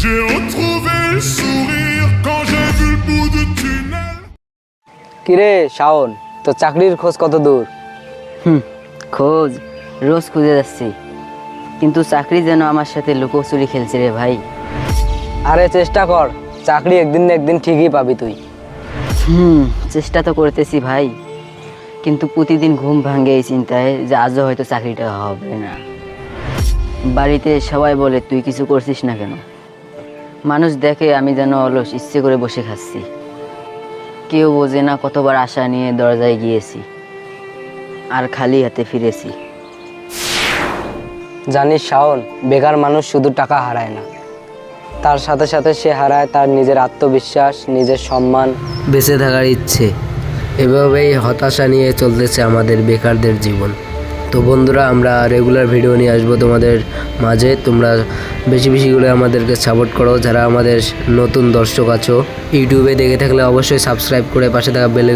J'ai retrouvé le sourire quand j'ai vu le bout du tunnel. কিরে শাওন তো চাকরির খোঁজ কত দূর? হুম খোঁজ রোজ খুঁজে যাচ্ছি। কিন্তু চাকরি যেন আমার সাথে লুকোচুরি খেলছে রে ভাই। আরে চেষ্টা কর চাকরি একদিন না একদিন ঠিকই পাবি তুই। হুম চেষ্টা তো করতেছি ভাই। কিন্তু প্রতিদিন ঘুম ভাঙে এই চিন্তায় যে আজও হয়তো চাকরিটা হবে না। বাড়িতে সবাই বলে তুই কিছু করছিস না কেন? মানুষ দেখে আমি যেন অলস ইচ্ছে করে বসে খাচ্ছি। কেউ বোঝে না কতবার আশা নিয়ে দরজায় গিয়েছি আর খালি হাতে ফিরেছি। জানিস শাওন বেকার মানুষ শুধু টাকা হারায় না। তার সাথে সাথে সে হারায় তার নিজের আত্মবিশ্বাস নিজের সম্মান। বেঁচে থাকার ইচ্ছে এভাবেই হতাশা নিয়ে চলতেছে আমাদের বেকারদের জীবন। তো বন্ধুরা, আমরা রেগুলার ভিডিও নিয়ে আসব তোমাদের মাঝে। তোমরা বেশি বেশি করে আমাদেরকে সাপোর্ট করো, যারা আমাদের নতুন দর্শক আছো। ইউটিউবে দেখে থাকলে অবশ্যই সাবস্ক্রাইব করে পাশে থাকা বেলে